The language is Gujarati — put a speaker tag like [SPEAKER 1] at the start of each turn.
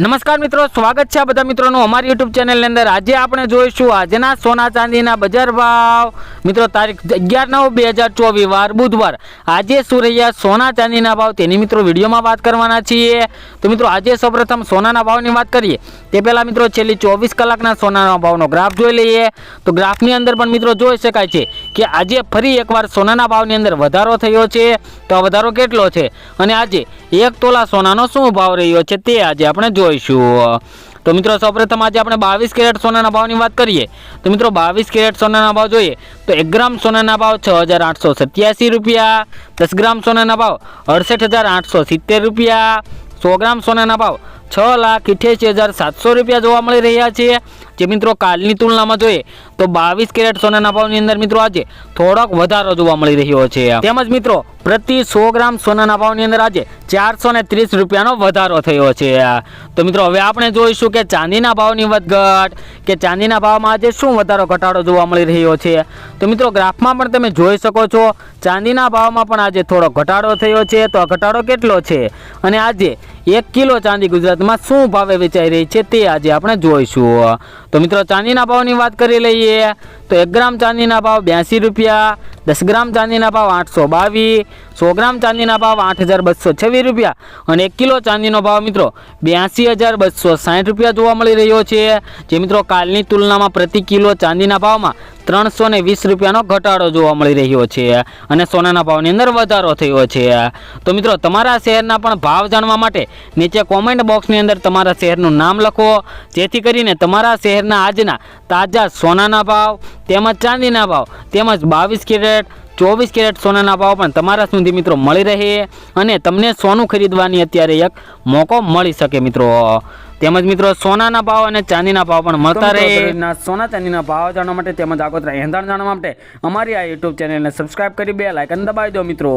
[SPEAKER 1] નમસ્કાર મિત્રો, સ્વાગત છે બધા મિત્રોનું અમારી યુટ્યુબ ચેનલની અંદર. આજે આપણે જોઈશું આજના સોના ચાંદીના બજાર ભાવ. મિત્રો, તારીખ અગિયાર નવ બે હજાર ચોવીસ, વાર બુધવાર. આજે શું સોના ચાંદીના ભાવ. તેની મિત્રો વિડીયોમાં વાત કરવાના છીએ. તો મિત્રો, આજે સૌપ્રથમ સોનાના ભાવની વાત કરીએ. તે પહેલાં મિત્રો, છેલ્લી ચોવીસ કલાકના સોનાના ભાવનો ગ્રાફ જોઈ લઈએ. તો ગ્રાફની અંદર પણ મિત્રો જોઈ શકાય છે કે આજે ફરી એકવાર સોનાના ભાવની અંદર વધારો થયો છે. તો આ વધારો કેટલો છે? અને આજે એક તોલા સોનાનો શું ભાવ રહ્યો છે તે આજે આપણે જોઈશું તો મિત્રો સૌપ્રથમ આજે આપણે બાવીસ કેરેટ સોનાના ભાવની વાત કરીએ. તો મિત્રો બાવીસ કેરેટ સોનાના ભાવ જોઈએ, તો એક ગ્રામ સોનાના ભાવ છ હજાર આઠસો સત્યાસી રૂપિયા, દસ ગ્રામ સોનાના ભાવ અડસઠ હજાર આઠસો સિત્તેર રૂપિયા, સો ગ્રામ સોનાના ભાવ છ લાખ ઇઠ્યાસી હજાર સાતસો રૂપિયા જોવા મળી રહ્યા છે. જે મિત્રો કાલની તુલનામાં જોઈએ, તો બાવીસ કેરેટ સોનાના ભાવની અંદર મિત્રો આજે થોડોક વધારો જોવા મળી રહ્યો છે. તેમજ મિત્રો, પ્રતિ સો ગ્રામ સોનાના ભાવની અંદર આજે ચારસો ને ત્રીસ રૂપિયાનો વધારો થયો છે. તો મિત્રો, હવે આપણે જોઈશું કે ચાંદીના ભાવની વધઘટ કે ચાંદીના ભાવમાં આજે શું વધારો, ઘટાડો જોવા મળી રહ્યો છે. તો મિત્રો, ગ્રાફમાં પણ તમે જોઈ શકો છો, ચાંદીના ભાવમાં પણ આજે થોડો ઘટાડો થયો છે. તો આ ઘટાડો કેટલો છે? અને આજે એક કિલો ચાંદી ગુજરાતમાં શું ભાવે વેચાઈ રહી છે તે આજે આપણે જોઈશું. તો મિત્રો, ચાંદીના ભાવની વાત કરી લઈએ તો એક ગ્રામ ચાંદીના ભાવ બ્યાસી રૂપિયા, દસ ગ્રામ ચાંદીના ભાવ આઠસો બાવીસ, સો ગ્રામ ચાંદીના ભાવ આઠ હજાર બસો છવ્વીસ રૂપિયા અને એક કિલો ચાંદીનો ભાવ મિત્રો બ્યાસી હજાર બસો સાઠ રૂપિયા જોવા મળી રહ્યો છે. જે મિત્રો, કાલની તુલનામાં પ્રતિ કિલો ચાંદીના ભાવમાં ત્રણસો ને વીસ રૂપિયાનો ઘટાડો જોવા મળી રહ્યો છે અને સોનાના ભાવની અંદર વધારો થયો છે. તો મિત્રો, તમારા શહેરના પણ ભાવ જાણવા માટે નીચે કોમેન્ટ બોક્સની અંદર તમારા શહેરનું નામ લખો. જેથી કરીને તમારા શહેરના આજના તાજા સોનાના ભાવ, તેમજ ચાંદીના ભાવ, તેમજ બાવીસ કેરેટ, ચોવીસ કેરેટ સોનાના ભાવ પણ તમારા સુધી મિત્રો મળી રહે અને તમને સોનું ખરીદવાની અત્યારે એક મોકો મળી શકે મિત્રો. તેમજ મિત્રો સોનાના ભાવ અને ચાંદીના ભાવ પણ મળતા રહે. સોના ચાંદીના ભાવ જાણવા માટે તેમજ આગોતરા એંધાણ જાણવા માટે અમારી આ યુટ્યુબ ચેનલને સબસ્ક્રાઇબ કરી બે લાઇકન દબાવી દો મિત્રો.